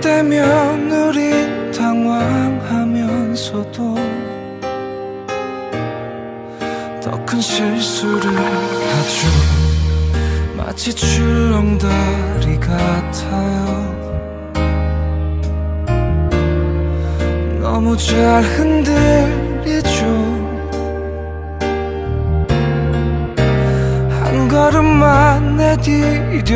때면 우린 당황하면서도 더 큰 실수를 하죠. 마치 출렁다리 같아요. 너무 잘 흔들리죠. 한 걸음만 내디뎌